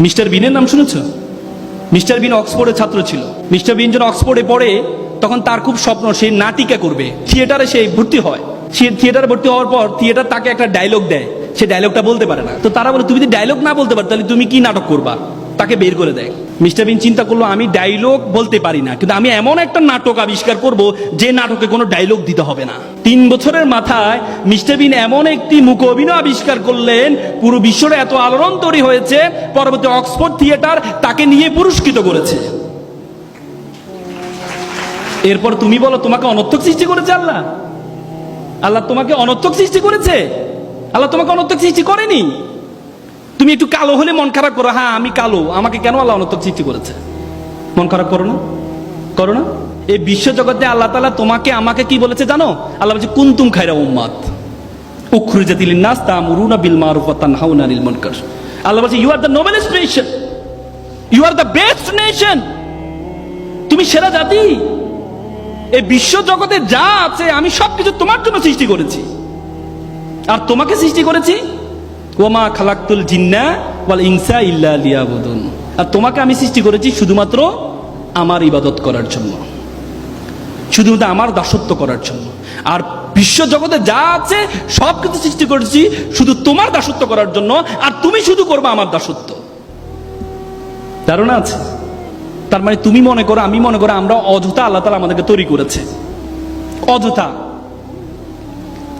Mister বিনের নাম শুনেছ? Mister বিন অক্সফোর্ডের ছাত্র ছিল। মিস্টার বিন যখন অক্সফোর্ডে পড়ে, তখন তার খুব স্বপ্ন সে নাটিকা করবে। থিয়েটারে সে ভর্তি হয়। সে থিয়েটারে ভর্তি হওয়ার পর থিয়েটার তাকে একটা ডায়লগ দেয়। সে ডায়লগটা বলতে পারে না। তো তারা বলে, তুমি যদি ডায়লগ না বলতে পারো, তাহলে তুমি কি নাটক করবা? তাকে বের করে দেয়। মিস্টার বিন চিন্তা করল, আমি ডায়লগ বলতে পারি না, কিন্তু আমি এমন একটা নাটক আবিষ্কার করব, যে নাটকে কোনো ডায়লগ দিতে হবে না। তিন বছরের মাথায় মিস্টার বিন এমন একটি মুখ অভিনয় আবিষ্কার করলেন, পুরো বিশ্বরে এত আলোড়ন তৈরি হয়েছে, পরবর্তী অক্সফোর্ড থিয়েটার তাকে নিয়ে পুরস্কৃত করেছে। এরপর তুমি বলো, তোমাকে অনর্থক সৃষ্টি করেছে আল্লাহ? আল্লাহ তোমাকে অনর্থক সৃষ্টি করেছে? আল্লাহ তোমাকে অনর্থক সৃষ্টি করেনি? তুমি একটু কালো হলে মন খারাপ করো। হ্যাঁ আমি কালো। আমাকে কেন আল্লাহ অনর্থক সৃষ্টি করেছে? মন খারাপ করো না। করো না। এই বিশ্ব জগতে আল্লাহ তালা তোমাকে, আমাকে কি বলেছে জানো? আল্লাহ বলছে, কুন্তুম খাইরা উম্মাত? উখরুজাতিল নাস তামুরুনা বিল মারুফ ওয়া তানহাউনা আনিল মুনকার আল্লাহ বলছে you are the noblest nation you are the best nation তুমি সেরা জাতি। এই বিশ্ব জগতে যা আছে, আমি সবকিছু তোমার জন্য সৃষ্টি করেছি। আর তোমাকে সৃষ্টি করেছি ওমা খালাক্তুল জিন্না ওয়াল ইনসা ইল্লা লিয়াবুদুন। আর তোমাকে আমি সৃষ্টি করেছি শুধুমাত্র আমার ইবাদত করার জন্য। শুধুমাত্র আমার দাসত্ব করার জন্য। আর বিশ্ব জগতে যা আছে সব কিছু সৃষ্টি করেছি শুধু তোমার দাসত্ব করার জন্য, আর তুমি শুধু করবে আমার দাসত্ব। ধারণা আছে? তার মানে তুমি মনে করো, আমি মনে করো, আমরা অযথা আল্লাহ তালা আমাদেরকে তৈরি করেছে। অযথা।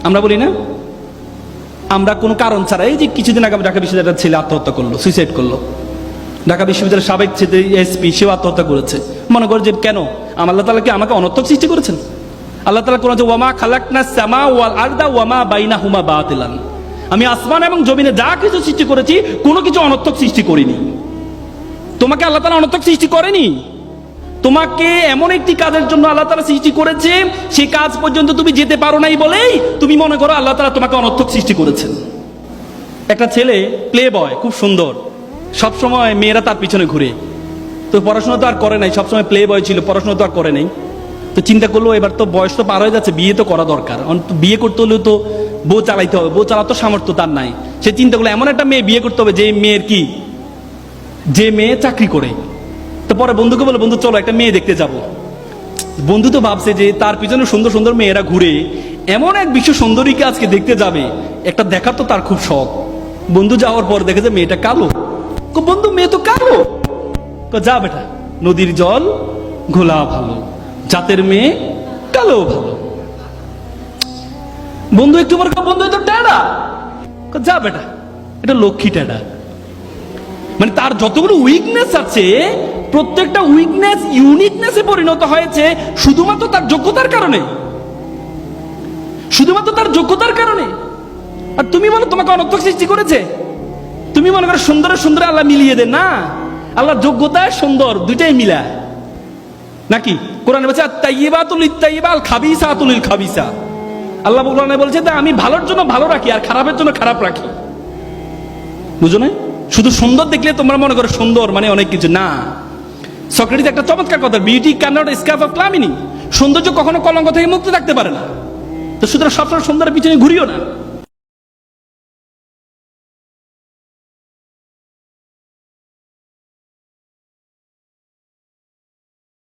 আমরা বলি না? আমরা কোনো কারণ ছাড়া, এই যে কিছুদিন আগে ঢাকা বিশ্ববিদ্যালয়ের ছেলে আত্মহত্যা করল সুইসাইড করল। ঢাকা বিশ্ববিদ্যালয়ের সাবেক ছেলে এসপি সেও আত্মহত্যা করেছে। মনে করে যে কেন? আমার আল্লাহ তালা কি আমাকে অনর্থক সৃষ্টি করেছেন? আল্লাহ তালা কোন ওয়ামা খালাকনা সামা ওয়াল আরদা, ওয়ামা বাইনা হুমা বাতিলান। আমি আসমান এবং জমিনে যা কিছু সৃষ্টি করেছি, কোনো কিছু অনর্থক সৃষ্টি করিনি। তোমাকে আল্লাহ তালা অনর্থক সৃষ্টি করেনি? তোমাকে এমন একটি কাজের জন্য আল্লাহ তালা সৃষ্টি করেছে সেই কাজ পর্যন্ত তুমি যেতে পারো নাই বলেই তুমি মনে করো আল্লাহ তালা তোমাকে অনর্থক সৃষ্টি করেছেন। একটা ছেলে প্লে বয় খুব সুন্দর। সব সময় মেয়েরা তার পিছনে ঘুরে। তো পড়াশোনা তো আর করে নাই, সবসময় প্লে বয় ছিল, পড়াশোনা তো আর করে নাই। তো চিন্তা করল এবার তো বয়স তো পার হয়ে যাচ্ছে, বিয়ে তো করা দরকার। বিয়ে করতে হলেও তো বউ চালাইতে হবে, বউ চালাতো সামর্থ্য তার নাই। সে চিন্তা করল, এমন একটা মেয়ে বিয়ে করতে হবে যে মেয়ের কি? যে মেয়ে চাকরি করে। পরে বন্ধুকে বলে, বন্ধু, চলো, একটা মেয়ে দেখতে যাব। বন্ধু তো ভাবছে যে তার পিছনে সুন্দর সুন্দর মেয়েরা ঘুরে এমন এক বিশ্ব সুন্দরীকে আজকে দেখতে যাবে। একটা দেখার তো তার খুব শখ। বন্ধু যাওয়ার পর দেখে যে মেয়েটা কালো। বন্ধু, মেয়ে তো কালো। যা বেটা, নদীর জল ঘোলা ভালো, জাতের মেয়ে কালো ভালো। বন্ধু একটু বন্ধু তো ট্যাডা যা বেটা, এটা লক্ষ্মী ট্যাডা মানে তার যতগুলো উইকনেস আছে, প্রত্যেকটা উইকনেস ইউনিকনেসে পরিণত হয়েছে শুধুমাত্র তার যোগ্যতার কারণে। শুধুমাত্র তার যোগ্যতার কারণে। আর তুমি বলো, তোমাকে অনর্থক সৃষ্টি করেছে? তুমি মনে করো সুন্দরের সুন্দর আল্লাহ মিলিয়ে দেন, না? আল্লাহ যোগ্যতা সুন্দর, দুইটাই মিলায় নাকি? কোরআনে বলছে তাইবাতুল ইত্তাইবাল খাবিসাতুল খাবিসা আল্লাহ কোরআনে বলছে, আমি ভালোর জন্য ভালো রাখি, আর খারাপের জন্য খারাপ রাখি। বুঝো শুধু সুন্দর দেখলে তোমরা মনে করো সুন্দর মানে অনেক কিছু। না। সক্রেটিস একটা চমৎকার কথা beauty cannot escape of calumny সৌন্দর্য কখনো কলঙ্ক থেকে মুক্ত থাকতে পারে না। তো সুতরাং সবসময় সুন্দরের পিছনে ঘুরিও না।